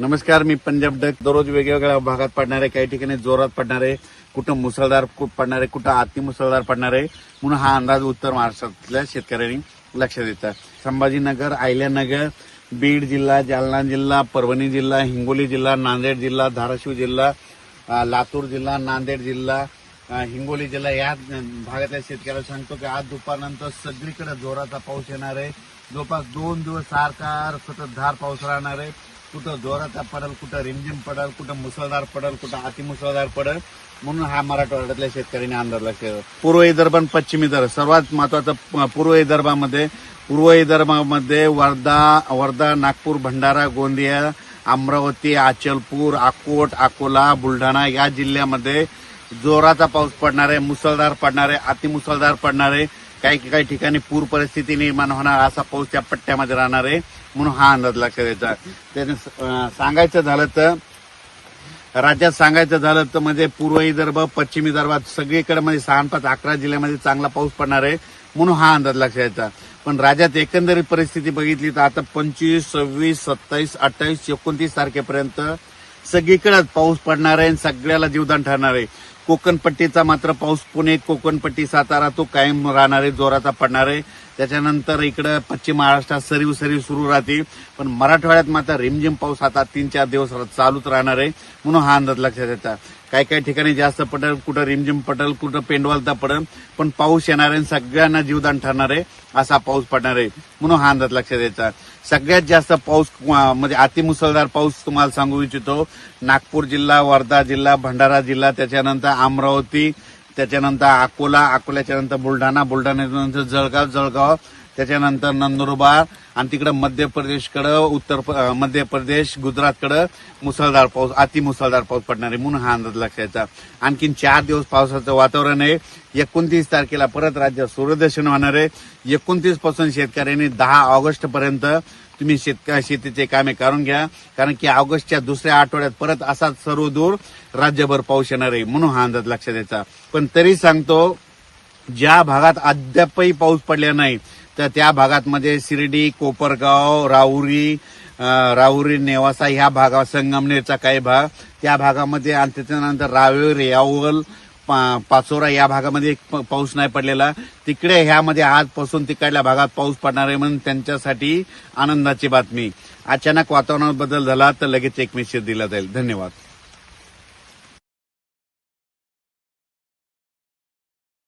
नमस्कार मी पंजाब डक. दररोज वेगवेगळ्या भागात पडणारे काही ठिकाणी जोरात पडणारे कुठं मुसळधार पडणारे कुठं अति मुसळधार पडणारे म्हणून हा अंदाज उत्तर महाराष्ट्रातल्या शेतकऱ्यांनी लक्षात येतात संभाजीनगर आयल्यानगर बीड जिल्हा जालना जिल्हा परभणी जिल्हा हिंगोली जिल्हा नांदेड जिल्हा धाराशिव जिल्हा लातूर जिल्हा नांदेड जिल्हा हिंगोली जिल्हा. या भागातल्या शेतकऱ्याला सांगतो की आज दुपारनंतर सगळीकडे जोराचा पाऊस येणार आहे. जवळपास दोन दिवस सारखा सततधार पाऊस राहणार आहे. कुठं जोराचा पडल कुठं रिमझिम पडल कुठं मुसळधार पडल कुठं अतिमुसळधार पडल म्हणून हा मराठवाड्यातल्या शेतकऱ्यांनी आंदोलन लक्षात पूर्व विदर्भ आणि पश्चिम विदर्भ. सर्वात महत्वाचं प- पूर्व विदर्भामध्ये पूर्व विदर्भामध्ये वर्धा वर्धा नागपूर भंडारा गोंदिया अमरावती अचलपूर अकोट अकोला बुलढाणा या जिल्ह्यामध्ये जोराचा पाऊस पडणार आहे मुसळधार पडणार आहे अतिमुसळधार पडणार आहे काही काही ठिकाणी पूर परिस्थिती निर्माण होणार असा पाऊस त्या पट्ट्यामध्ये राहणार आहे म्हणून हा अंदाज लक्षात द्यायचा त्याने सांगायचं झालं तर राज्यात सांगायचं झालं तर म्हणजे पूर्व विदर्भ पश्चिम विदर्भात सगळीकडे म्हणजे सहा पाच अकरा जिल्ह्यामध्ये चांगला पाऊस पडणार आहे म्हणून हा अंदाज लक्षात द्यायचा पण राज्यात एकंदरीत परिस्थिती बघितली तर आता पंचवीस सव्वीस सत्तावीस अठ्ठावीस एकोणतीस तारखेपर्यंत सगळीकडेच पाऊस पडणार आहे आणि सगळ्याला जीवदान ठरणार आहे. कोकणपट्टीचा मात्र पाऊस पुणे कोकणपट्टी सातारा तो कायम राहणार आहे जोराचा पडणार. आहे त्याच्यानंतर इकडं पश्चिम महाराष्ट्रात सरीव सरीव सुरू राहते. पण मराठवाड्यात मात्र रिमझिम पाऊस आता तीन चार दिवस चालूच राहणार आहे. म्हणून हा अंदाज लक्षात येतात काही काही ठिकाणी जास्त पडेल कुठं रिमझिम पडेल कुठं पेंडवालता पडेल पण पाऊस येणार आहे आणि सगळ्यांना जीवदान ठरणार आहे असा पाऊस पडणार आहे. म्हणून हा अंदाज लक्षात यायचा सगळ्यात जास्त पाऊस म्हणजे अतिमुसळधार पाऊस तुम्हाला सांगू इच्छितो. नागपूर जिल्हा वर्धा जिल्हा भंडारा जिल्हा त्याच्यानंतर अमरावती त्याच्यानंतर अकोला अकोल्याच्या नंतर बुलढाणा बुलढाण्यानंतर जळगाव जळगाव त्याच्यानंतर नंदुरबार आणि तिकडं मध्य प्रदेशकडं उत्तर मध्य प्रदेश गुजरातकडं मुसळधार पाऊस अति मुसळधार पाऊस पडणार आहे म्हणून हा अंदाज लक्षायचा आणखीन चार दिवस पावसाचं वातावरण आहे. एकोणतीस तारखेला परत राज्यात सूर्यदर्शन होणार आहे. एकोणतीसपासून शेतकऱ्यांनी दहा ऑगस्ट पर्यंत तुम्ही शेतक शेतीचे कामे करून घ्या. कारण की ऑगस्टच्या दुसऱ्या आठवड्यात परत असाच सर्व दूर राज्यभर पाऊस येणार आहे म्हणून हा अंदाज लक्षात द्यायचा पण तरी सांगतो ज्या भागात अद्यापही पाऊस पडला नाही तर त्या भागात मध्ये शिर्डी कोपरगाव राहुरी राहुरी नेवासा ह्या भागा संगमनेरचा काही भाग त्या भागामध्ये आणि त्याच्यानंतर रावेर यावल पाचोरा या भागामध्ये एक पाऊस नाही पडलेला. तिकडे ह्यामध्ये आजपासून तिकडल्या भागात पाऊस पडणार आहे म्हणून त्यांच्यासाठी आनंदाची बातमी. अचानक वातावरणात बदल झाला तर लगेच एक मेसेज दिला जाईल. धन्यवाद.